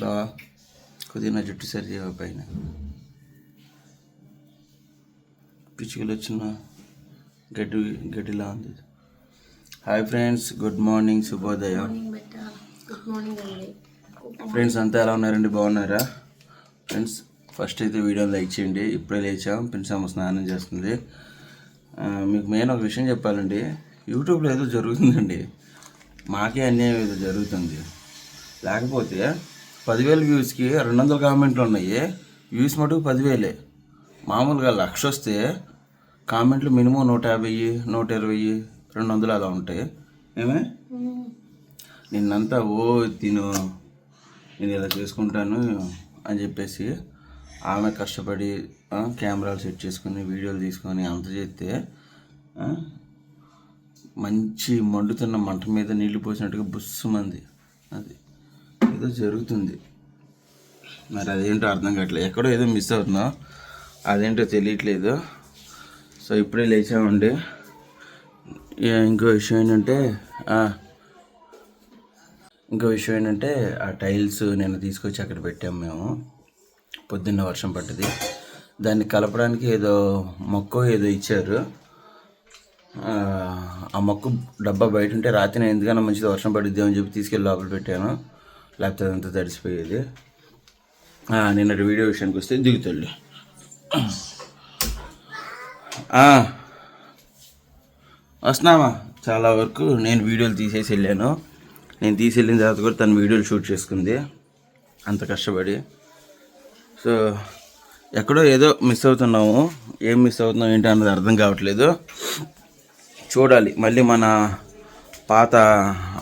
బావా కొద్దిగా నా జుట్టు సరి పైన. పిచ్చుకలు వచ్చిన గడ్డి గడ్డిలా ఉంది. హాయ్ ఫ్రెండ్స్ గుడ్ మార్నింగ్ శుభోదయం. ఫ్రెండ్స్ అంతా ఎలా ఉన్నారండి? బాగున్నారా? ఫ్రెండ్స్ ఫస్ట్ అయితే వీడియో లైక్ చేయండి. ఇప్పుడే లేచాం పిన్సమ్మ స్నానం చేస్తుంది. మీకు మెయిన్ ఒక విషయం చెప్పాలండి. యూట్యూబ్లో ఏదో జరుగుతుందండి. మాకే అన్యాయం ఏదో జరుగుతుంది. లేకపోతే పదివేల వ్యూస్కి రెండు వందల కామెంట్లు ఉన్నాయి. వ్యూస్ మటుకు పదివేలే. మామూలుగా లక్ష వస్తే కామెంట్లు మినిమం నూట యాభై నూట ఇరవై రెండు వందలు అలా ఉంటాయి. ఏమే? నిన్నంతా ఓ తిను నేను ఇలా చేసుకుంటాను అని చెప్పేసి ఆమె కష్టపడి కెమెరాలు సెట్ చేసుకుని వీడియోలు తీసుకొని అంత చేస్తే మంచి మండుతున్న మంట మీద నీళ్ళు పోసినట్టుగా బుస్సుమంది. అది. ఏదో జరుగుతుంది. మరి అదేంటో అర్థం కావట్లేదు. ఎక్కడో ఏదో మిస్ అవుతున్నా. అదేంటో తెలియట్లేదు. సో ఇప్పుడే లేచామండి. ఇంకో విషయం ఏంటంటే ఇంకో విషయం ఏంటంటే ఆ టైల్స్ నేను తీసుకొచ్చి అక్కడ పెట్టాము మేము. పొద్దున్న వర్షం పడ్డది. దాన్ని కలపడానికి ఏదో మొక్క ఏదో ఇచ్చారు. ఆ, ఆ మొక్క డబ్బా బయట ఉంటే రాత్రి నేను ఎందుకన్నా మంచిది వర్షం పడుద్ది అని చెప్పి తీసుకెళ్ళి లోపల పెట్టాను. లేకపోతే అదంతా తడిసిపోయేది. నిన్నటి వీడియో విషయానికి వస్తే దిగుతాడు వస్తున్నామా చాలా వరకు నేను వీడియోలు తీసేసి వెళ్ళాను. నేను తీసి వెళ్ళిన తర్వాత కూడా తను వీడియోలు షూట్ చేసుకుంది. అంత కష్టపడి. సో ఎక్కడో ఏదో మిస్ అవుతున్నాము. ఏం మిస్ అవుతున్నాం ఏంటి అన్నది అర్థం కావట్లేదు. చూడాలి. మళ్ళీ మన పాత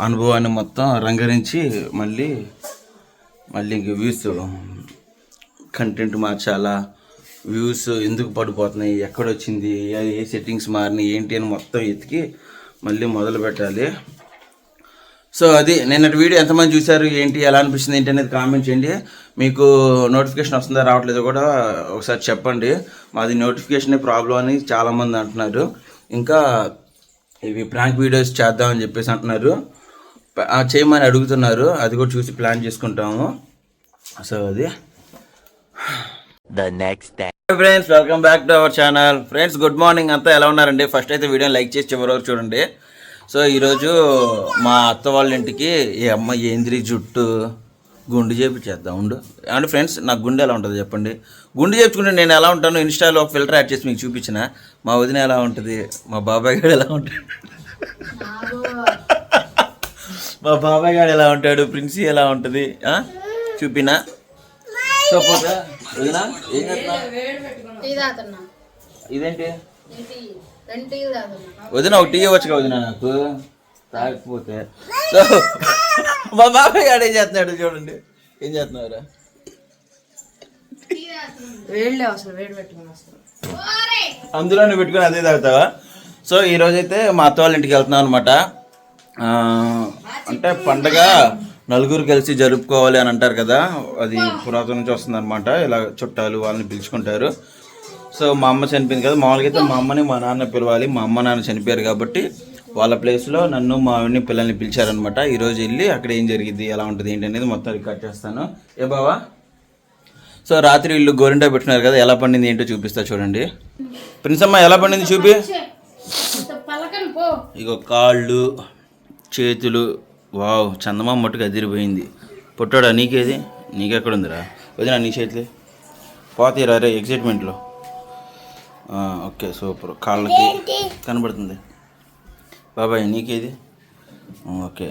అనుభవాన్ని మొత్తం రంగరించి మళ్ళీ మళ్ళీ ఇంక వ్యూస్ కంటెంట్ మార్చాలా? వ్యూస్ ఎందుకు పడిపోతున్నాయి? ఎక్కడొచ్చింది ఏ- ఏ సెట్టింగ్స్ మారినాయి? ఏంటి అని మొత్తం ఎతికి మళ్ళీ మొదలు పెట్టాలి. సో అది నిన్నటి వీడియో ఎంతమంది చూశారు? ఏంటి? ఎలా అనిపిస్తుంది? ఏంటి అనేది కామెంట్ చేయండి. మీకు నోటిఫికేషన్ వస్తుందా? రావట్లేదో కూడా ఒకసారి చెప్పండి. మాది నోటిఫికేషన్ ప్రాబ్లం అని చాలామంది అంటున్నారు. ఇంకా ఇవి ప్రాంక్ వీడియోస్ చేద్దామని చెప్పేసి అంటున్నారు. చేయమని అడుగుతున్నారు. అది కూడా చూసి ప్లాన్ చేసుకుంటాము. సో అది. Next day. Friends welcome back to our channel friends good morning అంతా ఎలా ఉన్నారండి? ఫస్ట్ అయితే వీడియోని లైక్ చేసి చివరి వరకు చూడండి. సో ఈరోజు మా అత్త వాళ్ళ ఇంటికి ఈ అమ్మ ఏంద్రి జుట్టు గుండు చేపించేద్దాం. ఉండు. అంటే ఫ్రెండ్స్ నాకు గుండె ఎలా ఉంటుంది చెప్పండి. గుండు చేపించుకుంటే నేను ఎలా ఉంటాను ఇన్స్టాలో ఒక ఫిల్టర్ యాడ్ చేసి మీకు చూపించిన. మా వదిన ఎలా ఉంటుంది? మా బాబాయ్ గారు ఎలా ఉంటాడు? మా బాబాయ్ గారు ఎలా ఉంటాడు? ప్రిన్సీ ఎలా ఉంటుంది? చూపినా? వదినా ఏం చేస్తున్నా ఇదేంటి? వదిన ఒక టీ ఇవ్వచ్చు కదా వదిన నాకు? తాగకపోతే. సో మా బాబాయ్ గారు ఏం చేస్తున్నాడు చూడండి. ఏం చేస్తున్నారా వేడిలే అసలు వేడి పెట్టుకుని వస్తాను అందులోనే పెట్టుకుని అదే తాగుతావా? సో ఈ రోజైతే మా అత్త వాళ్ళ ఇంటికి వెళ్తున్నాం అనమాట అంటే పండగ నలుగురు కలిసి జరుపుకోవాలి అని అంటారు కదా అది పురాతన నుంచి వస్తుంది అనమాట ఇలా చుట్టాలు వాళ్ళని పిలుచుకుంటారు. సో మా అమ్మ చనిపోయింది కదా మామూలుగా అయితే మా అమ్మని మా నాన్న పిలవాలి. మా అమ్మ నాన్న చనిపోయారు కాబట్టి వాళ్ళ ప్లేస్లో నన్ను మా ఆవిడని పిల్లల్ని పిలిచారనమాట ఈరోజు వెళ్ళి అక్కడ ఏం జరిగింది ఎలా ఉంటుంది ఏంటి అనేది మొత్తం రికార్డ్ చేస్తాను. ఏ బావా? సో రాత్రి వీళ్ళు గోరింటా పెట్టినారు కదా ఎలా పండింది ఏంటో చూపిస్తా చూడండి. ప్రిన్సమ్మ ఎలా పండింది చూపి. ఇగో కాళ్ళు చేతులు వావ్ చందమామ మట్టుకు అదిరిపోయింది. పుట్టాడా నీకేది? నీకెక్కడ ఉందిరా వదినా నీ చేతులే. పోతీరా రే ఎగ్జైట్మెంట్లో ఓకే సూపర్. కాళ్ళకి కనబడుతుంది. బాబాయ్ నీకేది? ఓకే.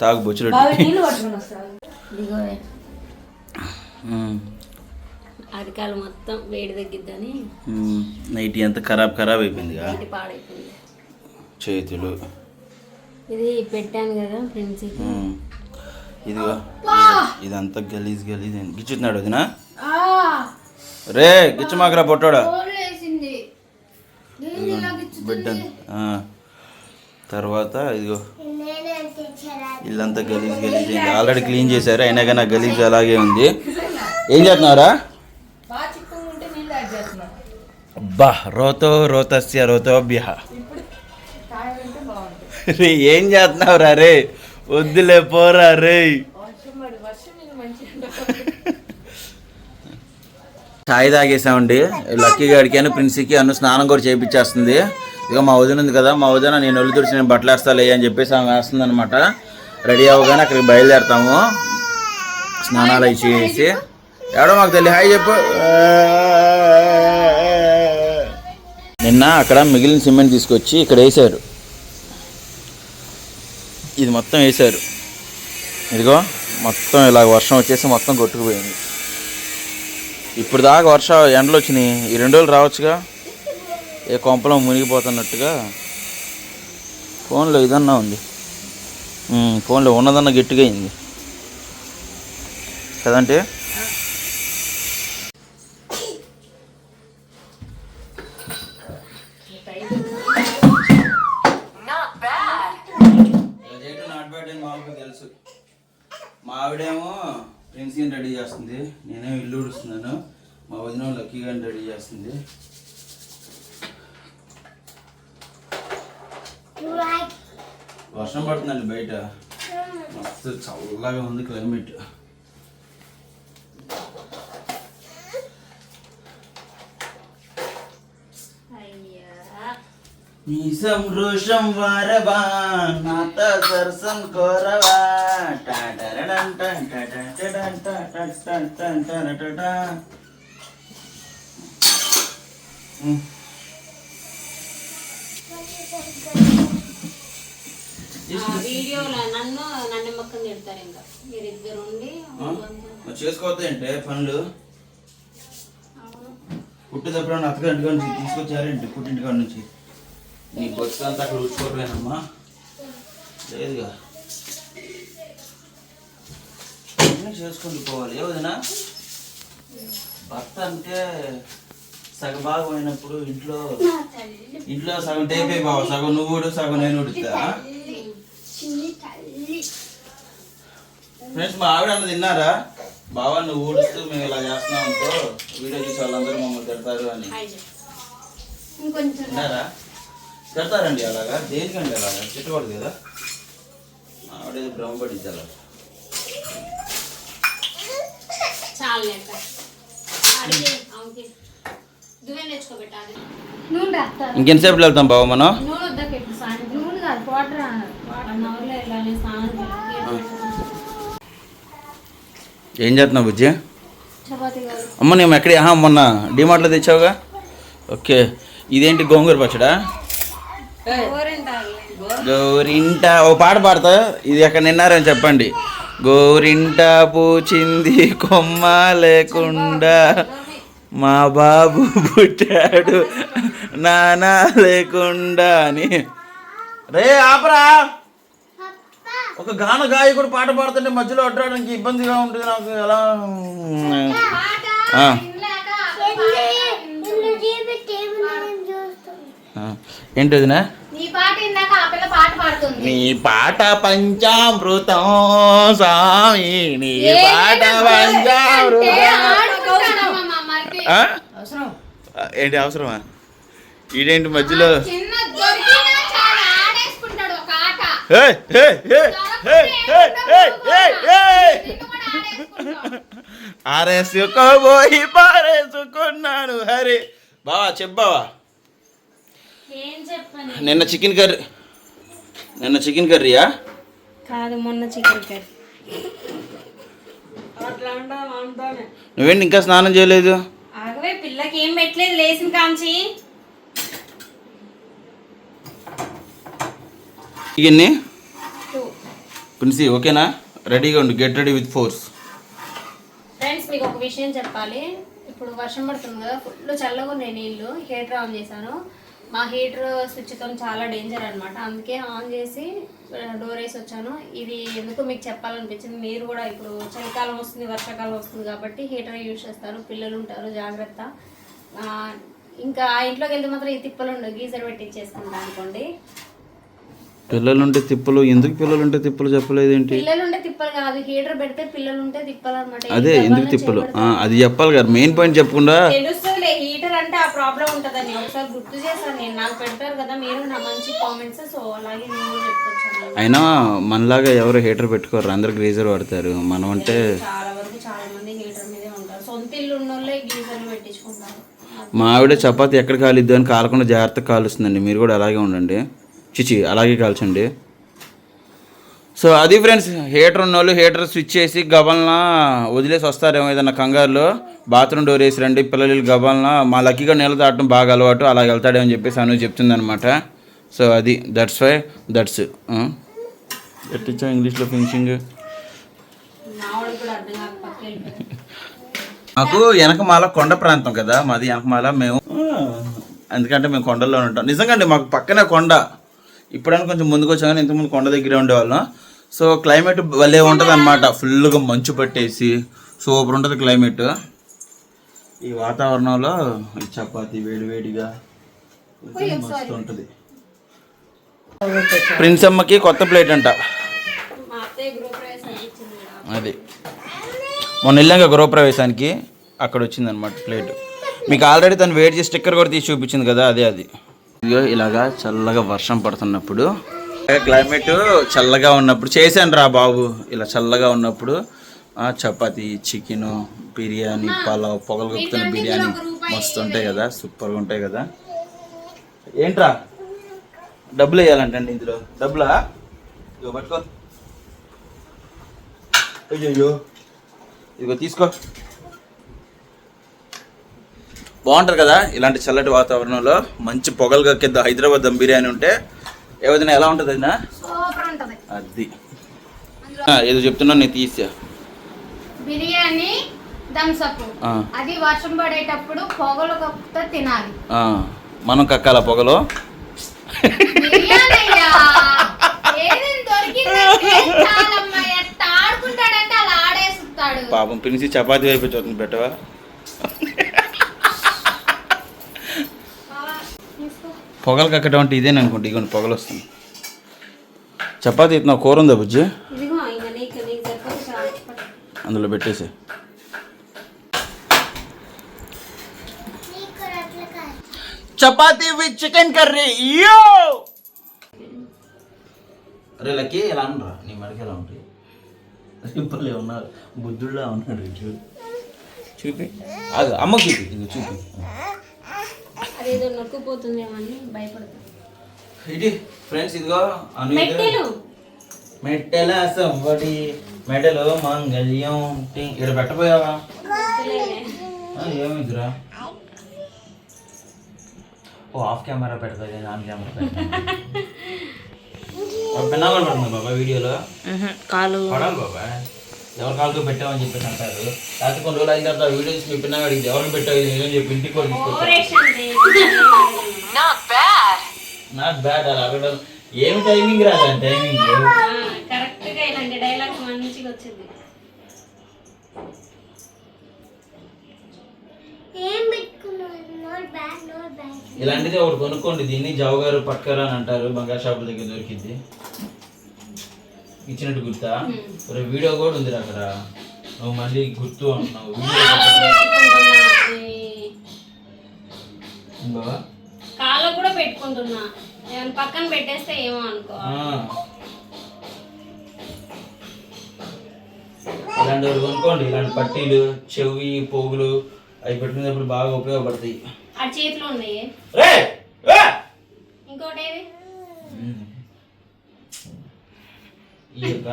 తాగు బొచ్చులు అరికాలు మొత్తం వేడి తగ్గిద్దని నైట్ ఎంత ఖరాబ్ ఖరాబ్ అయిపోయిందిగా? ఇంటి పాడైపోయింది. చేతులు. ఇది పెట్టాను కదా ఫ్రెండ్స్కి ఉమ్, ఇదిగో ఇది- ఇదంతా గలీజ్ గలీజ్ అయింది. గిచ్చుతున్నాడు వదినా? రే గిచ్చమాకరా పొట్టాడా. బిడ్డ. తర్వాత ఇదిగో ఇల్లంతా గలీజ్ గలీజ్ అయింది. ఆల్రెడీ క్లీన్ చేశారు. అయినా కానీ ఆ గలీజ్ అలాగే ఉంది. ఏం చేస్తున్నారా అబ్బా రోతో రోతస్య రోతోభ్య. రే ఏం చేస్తున్నావురా రే? వద్దులే పోరా రే. ఛాయ్ తాగేసామండి. లక్కీ గాడికి అని ప్రిన్సీకి అన్ను స్నానం కూడా చేయించేస్తుంది ఇక మా వదిన ఉంది కదా మా వదిన నేను ఒళ్ళు తుడిచి నేను బట్టలు వేస్తాలే అని చెప్పేసి ఆమె వేస్తుంది అనమాట రెడీ అవ్వగానే అక్కడికి బయలుదేరుతాము. స్నానాలు అవి చేసి. ఎవడో మాకు తెలియ హాయ్ చెప్పు. నిన్న అక్కడ మిగిలిన సిమెంట్ తీసుకొచ్చి ఇక్కడ వేశారు. ఇది మొత్తం వేసారు ఇదిగో మొత్తం ఇలా వర్షం వచ్చేసి మొత్తం కొట్టుకుపోయింది. ఇప్పుడు దాకా వర్ష ఎండలు వచ్చినాయి. ఈ రెండు రోజులు రావచ్చుగా? ఏ కొంపలో మునిగిపోతున్నట్టుగా? ఫోన్లో ఇదన్నా ఉంది. ఫోన్లో ఉన్నదన్న గట్టిగా అయింది. కదంటే? మస్తు చల్లగా ఉంది క్లైమేట్ అయ్యా మీసం రోషం వారవా నాత సరసం కోరవా టాటరడం టన్ టటన్ టటన్ టటన్ టన్ టన్ టన్ టటా. ఉమ్. ఆ వీడియోలో నన్ను మొక్కం తిడతారు ఇంకా. మీరిద్దరు ఉండి చేసుకోవద్దంటే పనులు? పుట్టేటప్పుడు అత్తగారింటి నుంచి తీసుకొచ్చారేంటి పుట్టింటి కాడ నుంచి. నీ బతుకంతా అక్కడ ఊడ్చుకోవట్లేనమ్మా లేదుగా. చేసుకుంటూ పోవాలి? ఏ వదినా? భర్త అంటే సగం భాగం అయినప్పుడు ఇంట్లో ఇంట్లో సగం టేప్ అయిపోవా సగం నువ్వు సగం నేను ఉడుతా ఫ్రెండ్స్ మా ఆవిడ అన్న తిన్నారా? బావా నువ్వు ఊడుస్తూ మేము ఇలా చేస్తున్నాం అనుకో వీడియో చూసి వాళ్ళందరూ మమ్మల్ని తిడతారు అని. ఇంకొంచెం తిన్నారా? తిడతారండి అలాగా? దేనికండి అలాగా? తిట్టకూడదు కదా. ఆవిడ ఏదో భ్రమపడింది అలా ఇంకెంతసేపు వెళ్తాం బావ మనం? ఏం చేస్తున్నావు బుజ్జి? అమ్మ నేను ఎక్కడ ఆహా, మొన్న డిమార్ట్లో తెచ్చావుగా? ఓకే. ఇదేంటి గోంగూర పచ్చడా. గోరింట. ఓ పాట పాడతా. ఇది ఎక్కడ నిన్నారని చెప్పండి. గోరింట పూచింది కొమ్మ లేకుండా మా బాబు పుట్టాడు. నానా లేకుండా అని. రే ఆపరా. ఒక గాన గాయకుడు పాట పాడుతుంటే మధ్యలో అడ్డడానికి ఇబ్బందిగా ఉంటుంది నాకు ఎలా? ఆ. ఆ. ఏంటి వదినా నీ పాట ఇందాక ఆ పిల్ల పాట పాడుతుంది. నీ పాట పంచామృతం స్వామి నీ పాట పంచామృతం. ఏంటి అవసరమా? ఈడేంటి మధ్యలో? చిన్న ఆరేసుకోబోయి పారేసుకున్నాను హరి. బావా చెప్పావా? ఏం చెప్పని? నిన్న చికెన్ కర్రీ నిన్న చికెన్ కర్రీయా? కాదు మొన్న చికెన్ కర్రీ. నువ్వేంటి ఇంకా స్నానం చేయలేదు? ఆగవే పిల్లకి ఏం పెట్టలేదు లేచిన కాంచి. ఇవన్నీ ప్రిన్సీ ఓకేనా? రెడీగా ఉండు get ready with force friends మీకు ఒక విషయం చెప్పాలి. ఇప్పుడు వర్షం పడుతుంది కదా ఫుల్ చల్లగా ఉన్నాయి నీళ్ళు హీటర్ ఆన్ చేశాను. మా హీటర్ స్విచ్తో చాలా డేంజర్ అనమాట అందుకే ఆన్ చేసి డోర్ వేసి వచ్చాను. ఇది ఎందుకు మీకు చెప్పాలనిపించింది? మీరు కూడా ఇప్పుడు చలికాలం వస్తుంది వర్షాకాలం వస్తుంది కాబట్టి హీటర్ యూజ్ చేస్తారు. పిల్లలు ఉంటారు జాగ్రత్త. ఇంకా ఆ ఇంట్లోకి వెళ్తే మాత్రం ఈ తిప్పలు ఉండవు. గీజర్ పెట్టి ఇచ్చేసుకుంటా అనుకోండి. పిల్లలుంటే తిప్పలు ఎందుకు పిల్లలుంటే తిప్పలు చెప్పలేదు ఏంటి అదే ఎందుకు తిప్పలు? అది చెప్పాలి కదా. మెయిన్ పాయింట్ చెప్పకుండా అయినా మనలాగా ఎవరు హీటర్ పెట్టుకోరు. అందరు గ్రీజర్ వాడతారు. మనం అంటే మా ఆవిడ చపాతి ఎక్కడ కాలిద్దు అని కాలకుండా జాగ్రత్త కాలుస్తుందండి. మీరు కూడా అలాగే ఉండండి. చిచి అలాగే కాల్చండి. సో అది ఫ్రెండ్స్ హీటర్ ఉన్న వాళ్ళు హీటర్ స్విచ్ చేసి గబల్న వదిలేసి వస్తారేమో ఏదన్నా కంగారులో. బాత్రూమ్ డోర్ వేసి రండి పిల్లలు గబల్న మా లక్కీగా నీళ్ళు తాగటం బాగా అలవాటు అలా వెళ్తాడేమో అని చెప్పేసి అను చెప్తుంది అనమాట సో అది దట్స్ వై దట్స్ ఎట్టిచ్చా ఇంగ్లీష్లో ఫినిషింగ్. మాకు వెనకమాల కొండ ప్రాంతం కదా మాది వెనకమాల మేము ఎందుకంటే మేము కొండల్లో ఉంటాం. నిజంగా అండి మాకు పక్కనే కొండ. ఇప్పుడైనా కొంచెం ముందుకు వచ్చాం కానీ ఇంతకుముందు కొండ దగ్గరే ఉండేవాళ్ళం. సో క్లైమేట్ భలే ఉంటుంది అనమాట ఫుల్గా మంచు పట్టేసి సూపర్ ఉంటుంది క్లైమేట్ ఈ వాతావరణంలో ఈ చపాతి వేడివేడిగా మస్తు ఉంటుంది ప్రిన్స్ అమ్మకి కొత్త ప్లేట్ అంట. అది. మొన్న వెళ్ళాక గృహప్రవేశానికి. అక్కడ వచ్చిందనమాట ప్లేట్. మీకు ఆల్రెడీ తను వెయిట్ చేసి స్టిక్కర్ కూడా తీసి చూపించింది కదా అదే అది. ఇదిగో ఇలాగా చల్లగా వర్షం పడుతున్నప్పుడు క్లైమేట్ చల్లగా ఉన్నప్పుడు చేశాను రా బాబు. ఇలా చల్లగా ఉన్నప్పుడు చపాతి చికెన్ బిర్యానీ పలావ్ పొగలు కప్పుతున్న బిర్యానీ మస్తు ఉంటాయి కదా సూపర్గా ఉంటాయి కదా. ఏంట్రా? డబ్బులు వేయాలంటండి ఇందులో. డబ్బులా? ఇదిగో పట్టుకో. అయ్యో ఇదిగో తీసుకో. బాగుంటుంది కదా ఇలాంటి చల్లటి వాతావరణంలో మంచి పొగలు కక్కిద్ద హైదరాబాద్ దమ్ బిర్యానీ ఉంటే ఏదైనా ఎలా ఉంటుంది అయినా అది. ఏదో చెప్తున్నా నేను తీసా బిర్యానీ థమ్స్ అప్ ఆ. అది వర్షం పడేటప్పుడు పొగలు కప్పుతో తినాలి. మనం కక్కాల పొగలో? పాపం పిలిచి చపాతీ వైపు చూస్తుంది పెట్టవా? పొగలు కక్కడం అంటే ఇదేని అనుకుంటా? ఇగోండి పొగలు వస్తుంది చపాతీ ఇతను కూర ఉందా బుజ్జి. అందులో పెట్టేసి చపాతీ విత్ చికెన్ కర్రీ యో అరే లక్కీ ఎలా అనరా నీ మడికి ఎలా ఉంటుంది సింపుల్ ఉన్నారు బుద్ధుళ్ళ ఉన్నాడు చూపి. అది అమ్మ చూపి ఇది చూపి. అదేదో నొక్కుపోతుందేమో అని భయపడతాను ఇది ఫ్రెండ్స్ ఇదిగో. మెట్టెలు. మెట్టెల సంబడి మెడలో మంగళ్యం. ఇక్కడ. ఆ, ఏమైందిరా? ఓ ఆఫ్ కెమెరా పెడతా ఆన్ కెమెరా పెడతా పెన్నా కూడా పడుతుంది బాబా వీడియోలో. కాలు. పడాలి బాబా. ఎవరి కాళ్ళతో పెట్టామని చెప్పేసి అంటారు. లేకపోతే కొన్ని రోజులు అయిన తర్వాత వీడియో చూసి మీ పిన్నా అడిగితే ఎవరికి పెట్టావు నేను చెప్పి ఇంటికి కూడా నాట్ బ్యాడ్ అలా అడగడం ఏమి టైమింగ్ రాదా టైమింగ్ కరెక్ట్గా ఇలాంటి డైలాగ్ మంచిగా వచ్చింది. ఇలాంటిది ఒకటి కొనుక్కోండి. దీన్ని జావు గారు పట్టుకరా అని అంటారు. బంగారు షాపుల దగ్గర దొరికింది ఇచ్చినట్టు గుర్తా? వీడియో కూడా ఉంది అక్కడ. నువ్వు మళ్ళీ గుర్తు అంటున్నావు? కాళ్ళకు కూడా పెట్టుకుంటున్నా. ఏమైనా పక్కన పెట్టేస్తే ఏమో అనుకో. ఇలాంటి కొనుక్కోండి. ఇలాంటి పట్టీలు చెవి పోగులు అవి పెట్టుకునేటప్పుడు బాగా ఉపయోగపడతాయి. ఆ చేతిలో ఉన్నాయి రే రే! ఇంకోటి ఏది ఈ యొక్క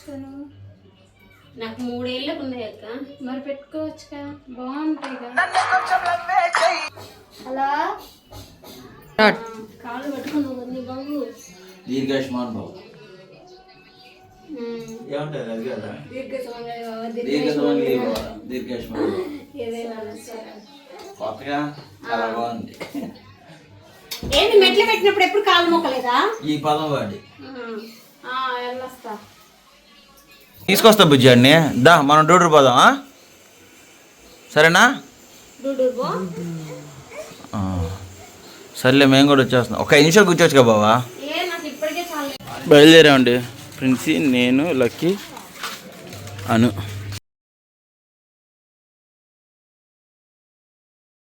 పెట్టుకోవచ్చు కదా నాకు మూడేళ్ళకు ఉన్నాయి అక్క. మరి పెట్టుకోవచ్చుగా? బాగుంటాయి కదా హలో? కాళ్ళు పెట్టుకున్నావు నీ బాబు. దీర్ఘాయుష్మాన్ బాబు. ఏమంటారు? అది కదా? దీర్ఘాయుష్మాన్. కొత్తగా? చాలా బాగుంది. ఏంది మెట్లు పెట్టినప్పుడు ఎప్పుడు కాళ్ళు మొక్కలేదా? ఈ పదం వాడి. ఆ, వెళ్ళొస్తా. తీసుకొస్తా బుజ్జాడిని దా మనం డూడూరు పోదాం ఆ? సరేనా. సర్లే మేము కూడా వచ్చేస్తున్నాం. ఒక నిమిషాలు కూర్చోవచ్చు కదా బావా? బయలుదేరామండి. ప్రిన్సీ నేను లక్కీ అను.